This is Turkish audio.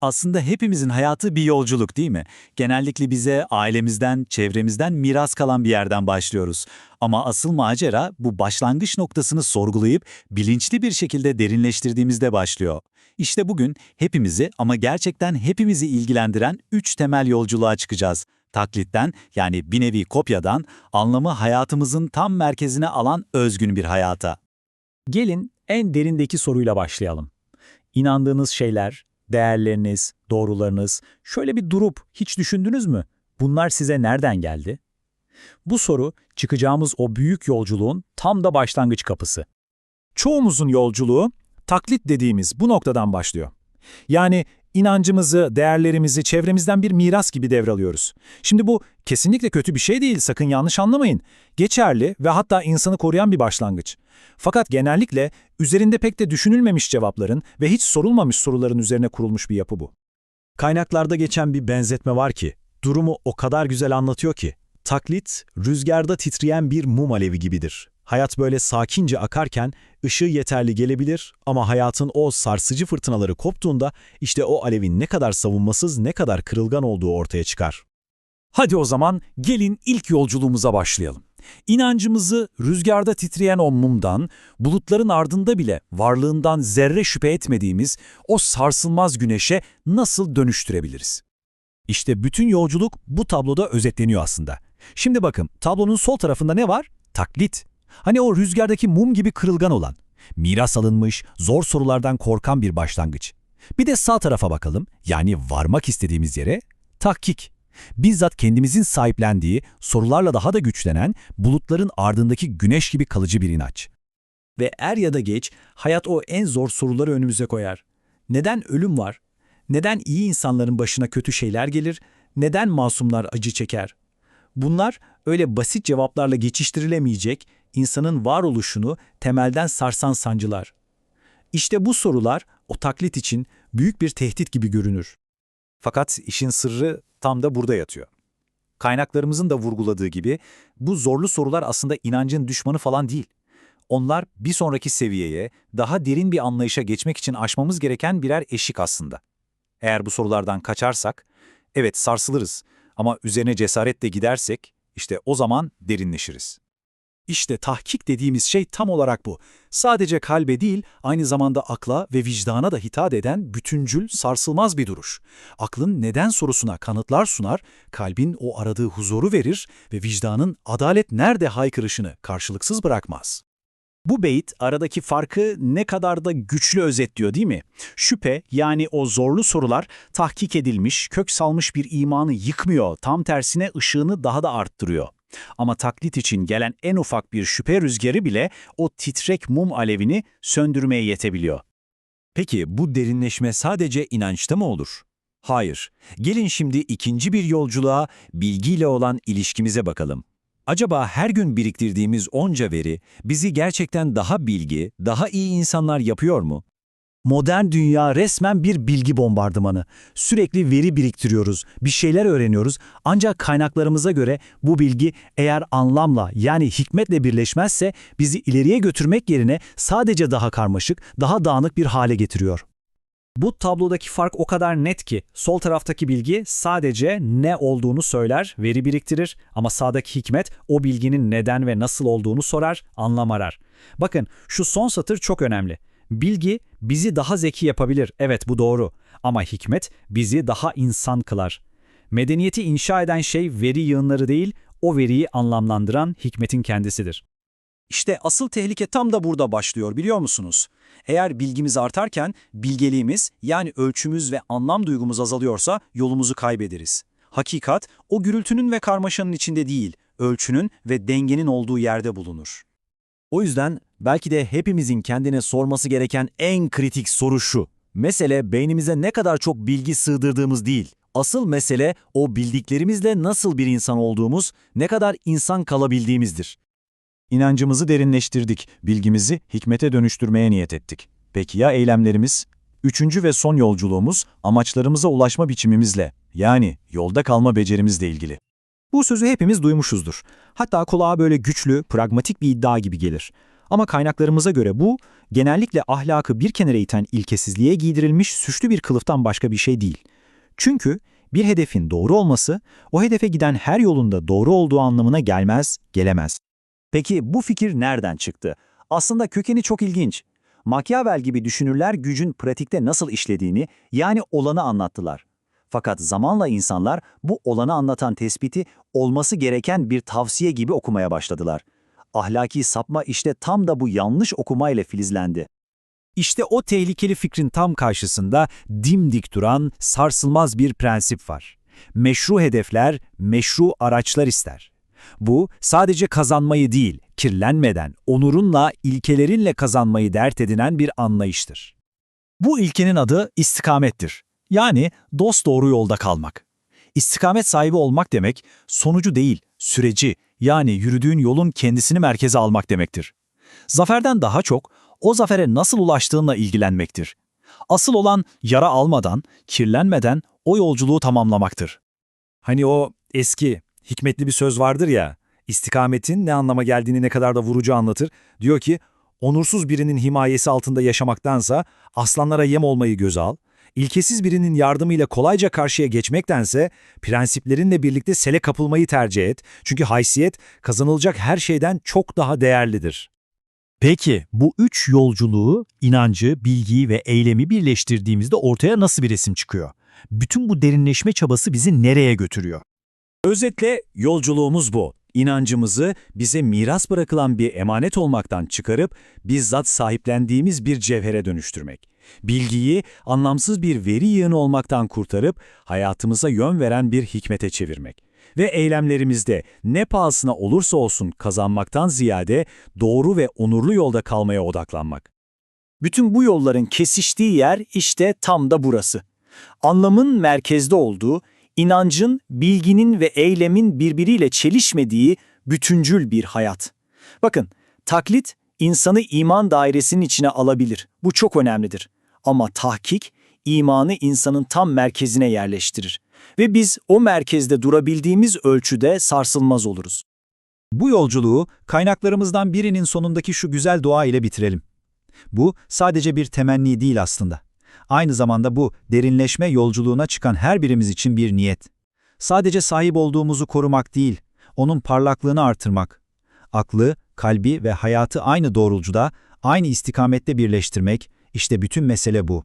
Aslında hepimizin hayatı bir yolculuk değil mi? Genellikle bize ailemizden, çevremizden miras kalan bir yerden başlıyoruz. Ama asıl macera bu başlangıç noktasını sorgulayıp bilinçli bir şekilde derinleştirdiğimizde başlıyor. İşte bugün hepimizi ama gerçekten hepimizi ilgilendiren üç temel yolculuğa çıkacağız. Taklitten yani bir nevi kopyadan anlamı hayatımızın tam merkezine alan özgün bir hayata. Gelin en derindeki soruyla başlayalım. İnandığınız şeyler, değerleriniz, doğrularınız, şöyle bir durup hiç düşündünüz mü? Bunlar size nereden geldi? Bu soru çıkacağımız o büyük yolculuğun tam da başlangıç kapısı. Çoğumuzun yolculuğu taklit dediğimiz bu noktadan başlıyor. Yani inancımızı, değerlerimizi çevremizden bir miras gibi devralıyoruz. Şimdi bu kesinlikle kötü bir şey değil, sakın yanlış anlamayın. Geçerli ve hatta insanı koruyan bir başlangıç. Fakat genellikle üzerinde pek de düşünülmemiş cevapların ve hiç sorulmamış soruların üzerine kurulmuş bir yapı bu. Kaynaklarda geçen bir benzetme var ki, durumu o kadar güzel anlatıyor ki, taklit, rüzgarda titreyen bir mum alevi gibidir. Hayat böyle sakince akarken ışığı yeterli gelebilir ama hayatın o sarsıcı fırtınaları koptuğunda işte o alevin ne kadar savunmasız ne kadar kırılgan olduğu ortaya çıkar. Hadi o zaman gelin ilk yolculuğumuza başlayalım. İnancımızı rüzgarda titreyen o mumdan, bulutların ardında bile varlığından zerre şüphe etmediğimiz o sarsılmaz güneşe nasıl dönüştürebiliriz? İşte bütün yolculuk bu tabloda özetleniyor aslında. Şimdi bakın tablonun sol tarafında ne var? Taklit. Hani o rüzgardaki mum gibi kırılgan olan. Miras alınmış, zor sorulardan korkan bir başlangıç. Bir de sağ tarafa bakalım, yani varmak istediğimiz yere tahkik. Bizzat kendimizin sahiplendiği, sorularla daha da güçlenen, bulutların ardındaki güneş gibi kalıcı bir inanç. Ve er ya da geç, hayat o en zor soruları önümüze koyar. Neden ölüm var? Neden iyi insanların başına kötü şeyler gelir? Neden masumlar acı çeker? Bunlar öyle basit cevaplarla geçiştirilemeyecek, insanın varoluşunu temelden sarsan sancılar. İşte bu sorular o taklit için büyük bir tehdit gibi görünür. Fakat işin sırrı tam da burada yatıyor. Kaynaklarımızın da vurguladığı gibi bu zorlu sorular aslında inancın düşmanı falan değil. Onlar bir sonraki seviyeye, daha derin bir anlayışa geçmek için aşmamız gereken birer eşik aslında. Eğer bu sorulardan kaçarsak, evet sarsılırız ama üzerine cesaretle gidersek, işte o zaman derinleşiriz. İşte tahkik dediğimiz şey tam olarak bu. Sadece kalbe değil, aynı zamanda akla ve vicdana da hitap eden bütüncül, sarsılmaz bir duruş. Aklın neden sorusuna kanıtlar sunar, kalbin o aradığı huzuru verir ve vicdanın adalet nerede haykırışını karşılıksız bırakmaz. Bu beyit aradaki farkı ne kadar da güçlü özetliyor değil mi? Şüphe yani o zorlu sorular tahkik edilmiş, kök salmış bir imanı yıkmıyor, tam tersine ışığını daha da arttırıyor. Ama taklit için gelen en ufak bir şüphe rüzgarı bile o titrek mum alevini söndürmeye yetebiliyor. Peki bu derinleşme sadece inançta mı olur? Hayır. Gelin şimdi ikinci bir yolculuğa, bilgiyle olan ilişkimize bakalım. Acaba her gün biriktirdiğimiz onca veri bizi gerçekten daha bilgi, daha iyi insanlar yapıyor mu? Modern dünya resmen bir bilgi bombardımanı. Sürekli veri biriktiriyoruz, bir şeyler öğreniyoruz ancak kaynaklarımıza göre bu bilgi eğer anlamla yani hikmetle birleşmezse bizi ileriye götürmek yerine sadece daha karmaşık, daha dağınık bir hale getiriyor. Bu tablodaki fark o kadar net ki sol taraftaki bilgi sadece ne olduğunu söyler, veri biriktirir ama sağdaki hikmet o bilginin neden ve nasıl olduğunu sorar, anlam arar. Bakın şu son satır çok önemli. Bilgi bizi daha zeki yapabilir, evet bu doğru. Ama hikmet bizi daha insan kılar. Medeniyeti inşa eden şey veri yığınları değil, o veriyi anlamlandıran hikmetin kendisidir. İşte asıl tehlike tam da burada başlıyor biliyor musunuz? Eğer bilgimiz artarken bilgeliğimiz yani ölçümüz ve anlam duygumuz azalıyorsa yolumuzu kaybederiz. Hakikat o gürültünün ve karmaşanın içinde değil, ölçünün ve dengenin olduğu yerde bulunur. O yüzden belki de hepimizin kendine sorması gereken en kritik soru şu. Mesele beynimize ne kadar çok bilgi sığdırdığımız değil. Asıl mesele o bildiklerimizle nasıl bir insan olduğumuz, ne kadar insan kalabildiğimizdir. İnancımızı derinleştirdik, bilgimizi hikmete dönüştürmeye niyet ettik. Peki ya eylemlerimiz? Üçüncü ve son yolculuğumuz amaçlarımıza ulaşma biçimimizle, yani yolda kalma becerimizle ilgili. Bu sözü hepimiz duymuşuzdur. Hatta kulağa böyle güçlü, pragmatik bir iddia gibi gelir. Ama kaynaklarımıza göre bu, genellikle ahlakı bir kenara iten ilkesizliğe giydirilmiş süslü bir kılıftan başka bir şey değil. Çünkü bir hedefin doğru olması, o hedefe giden her yolunda doğru olduğu anlamına gelmez, gelemez. Peki bu fikir nereden çıktı? Aslında kökeni çok ilginç. Machiavelli gibi düşünürler gücün pratikte nasıl işlediğini, yani olanı anlattılar. Fakat zamanla insanlar bu olanı anlatan tespiti olması gereken bir tavsiye gibi okumaya başladılar. Ahlaki sapma işte tam da bu yanlış okumayla filizlendi. İşte o tehlikeli fikrin tam karşısında dimdik duran, sarsılmaz bir prensip var. Meşru hedefler, meşru araçlar ister. Bu, sadece kazanmayı değil, kirlenmeden, onurunla, ilkelerinle kazanmayı dert edinen bir anlayıştır. Bu ilkenin adı istikamettir. Yani dost doğru yolda kalmak. İstikamet sahibi olmak demek, sonucu değil, süreci, yani yürüdüğün yolun kendisini merkeze almak demektir. Zaferden daha çok, o zafere nasıl ulaştığınla ilgilenmektir. Asıl olan yara almadan, kirlenmeden o yolculuğu tamamlamaktır. Hani o eski, hikmetli bir söz vardır ya, istikametin ne anlama geldiğini ne kadar da vurucu anlatır. Diyor ki, onursuz birinin himayesi altında yaşamaktansa aslanlara yem olmayı göze al, ilkesiz birinin yardımıyla kolayca karşıya geçmektense prensiplerinle birlikte sele kapılmayı tercih et. Çünkü haysiyet kazanılacak her şeyden çok daha değerlidir. Peki bu üç yolculuğu, inancı, bilgiyi ve eylemi birleştirdiğimizde ortaya nasıl bir resim çıkıyor? Bütün bu derinleşme çabası bizi nereye götürüyor? Özetle yolculuğumuz bu. İnancımızı bize miras bırakılan bir emanet olmaktan çıkarıp bizzat sahiplendiğimiz bir cevhere dönüştürmek. Bilgiyi anlamsız bir veri yığını olmaktan kurtarıp hayatımıza yön veren bir hikmete çevirmek. Ve eylemlerimizde ne pahasına olursa olsun kazanmaktan ziyade doğru ve onurlu yolda kalmaya odaklanmak. Bütün bu yolların kesiştiği yer işte tam da burası. Anlamın merkezde olduğu, inancın, bilginin ve eylemin birbiriyle çelişmediği bütüncül bir hayat. Bakın, taklit insanı iman dairesinin içine alabilir. Bu çok önemlidir. Ama tahkik, imanı insanın tam merkezine yerleştirir. Ve biz o merkezde durabildiğimiz ölçüde sarsılmaz oluruz. Bu yolculuğu kaynaklarımızdan birinin sonundaki şu güzel dua ile bitirelim. Bu sadece bir temenni değil aslında. Aynı zamanda bu derinleşme yolculuğuna çıkan her birimiz için bir niyet. Sadece sahip olduğumuzu korumak değil, onun parlaklığını artırmak. Aklı, kalbi ve hayatı aynı doğrultuda, aynı istikamette birleştirmek, işte bütün mesele bu.